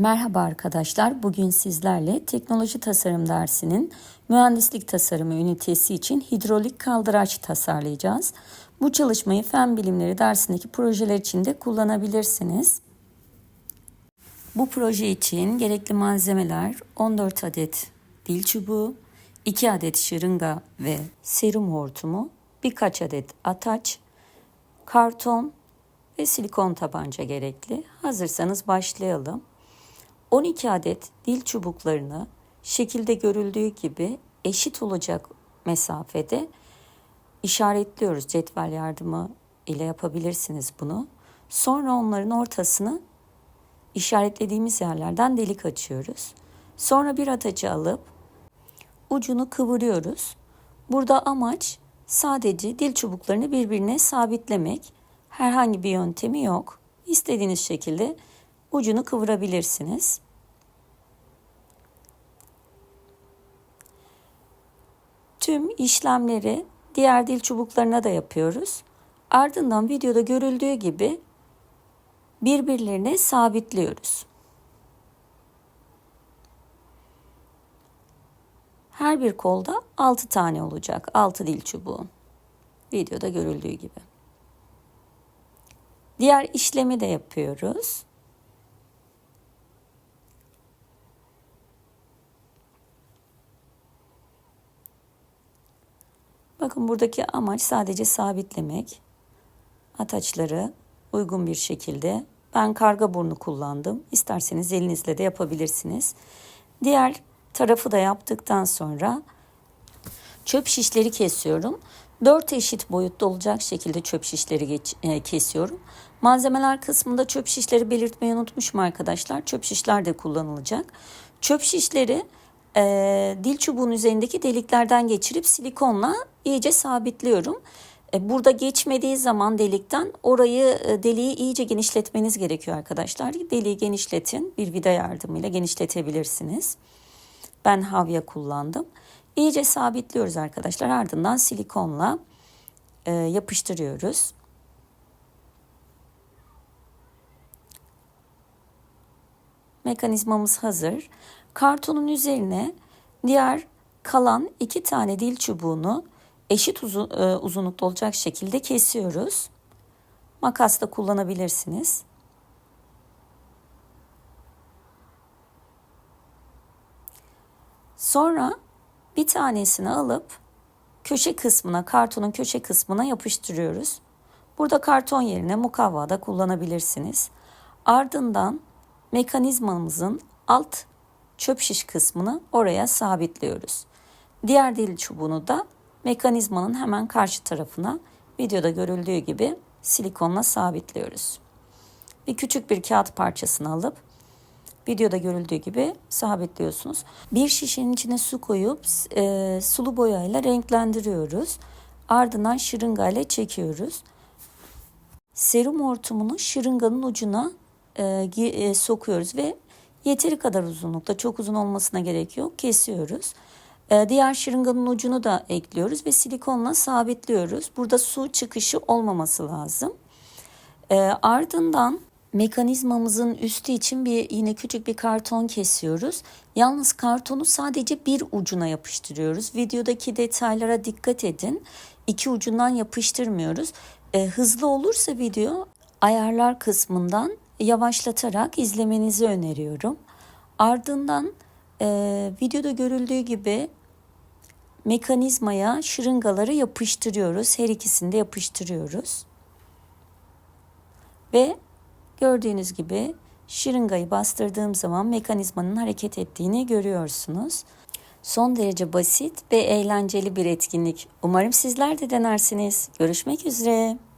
Merhaba arkadaşlar. Bugün sizlerle teknoloji tasarım dersinin mühendislik tasarımı ünitesi için hidrolik kaldıraç tasarlayacağız. Bu çalışmayı fen bilimleri dersindeki projeler için de kullanabilirsiniz. Bu proje için gerekli malzemeler 14 adet dil çubuğu, 2 adet şırınga ve serum hortumu, birkaç adet ataç, karton ve silikon tabanca gerekli. Hazırsanız başlayalım. 12 adet dil çubuklarını şekilde görüldüğü gibi eşit olacak mesafede işaretliyoruz. Cetvel yardımı ile yapabilirsiniz bunu. Sonra onların ortasını işaretlediğimiz yerlerden delik açıyoruz. Sonra bir atacı alıp ucunu kıvırıyoruz. Burada amaç sadece dil çubuklarını birbirine sabitlemek. Herhangi bir yöntemi yok. İstediğiniz şekilde ucunu kıvırabilirsiniz. Tüm işlemleri diğer dil çubuklarına da yapıyoruz. Ardından videoda görüldüğü gibi birbirlerine sabitliyoruz. Her bir kolda 6 tane olacak. 6 dil çubuğu. Videoda görüldüğü gibi. Diğer işlemi de yapıyoruz. Bakın buradaki amaç sadece sabitlemek. Ataçları uygun bir şekilde. Ben karga burnu kullandım. İsterseniz elinizle de yapabilirsiniz. Diğer tarafı da yaptıktan sonra çöp şişleri kesiyorum. 4 eşit boyutta olacak şekilde çöp şişleri geç, e, kesiyorum. Malzemeler kısmında çöp şişleri belirtmeyi unutmuşum arkadaşlar. Çöp şişler de kullanılacak. Çöp şişleri e, dil çubuğun üzerindeki deliklerden geçirip silikonla iyice sabitliyorum. E, burada geçmediği zaman delikten orayı e, deliği iyice genişletmeniz gerekiyor arkadaşlar. Deliği genişletin. Bir vida yardımıyla genişletebilirsiniz. Ben havya kullandım. İyice sabitliyoruz arkadaşlar. Ardından silikonla e, yapıştırıyoruz. Mekanizmamız hazır. Kartonun üzerine diğer kalan iki tane dil çubuğunu eşit uzun, e, uzunlukta olacak şekilde kesiyoruz. Makas da kullanabilirsiniz. Sonra bir tanesini alıp köşe kısmına, kartonun köşe kısmına yapıştırıyoruz. Burada karton yerine mukavva da kullanabilirsiniz. Ardından mekanizmamızın alt çöp şiş kısmını oraya sabitliyoruz. Diğer dil çubuğunu da mekanizmanın hemen karşı tarafına videoda görüldüğü gibi silikonla sabitliyoruz. Bir küçük bir kağıt parçasını alıp videoda görüldüğü gibi sabitliyorsunuz. Bir şişenin içine su koyup e, sulu boyayla renklendiriyoruz. Ardından şırınga ile çekiyoruz. Serum hortumunu şırınganın ucuna e, sokuyoruz ve yeteri kadar uzunlukta çok uzun olmasına gerek yok kesiyoruz. E, diğer şırınganın ucunu da ekliyoruz ve silikonla sabitliyoruz. Burada su çıkışı olmaması lazım. E, ardından mekanizmamızın üstü için bir yine küçük bir karton kesiyoruz. Yalnız kartonu sadece bir ucuna yapıştırıyoruz. Videodaki detaylara dikkat edin. İki ucundan yapıştırmıyoruz. E, hızlı olursa video ayarlar kısmından yavaşlatarak izlemenizi öneriyorum. Ardından e, videoda görüldüğü gibi mekanizmaya şırıngaları yapıştırıyoruz. Her ikisini de yapıştırıyoruz. Ve gördüğünüz gibi şırıngayı bastırdığım zaman mekanizmanın hareket ettiğini görüyorsunuz. Son derece basit ve eğlenceli bir etkinlik. Umarım sizler de denersiniz. Görüşmek üzere.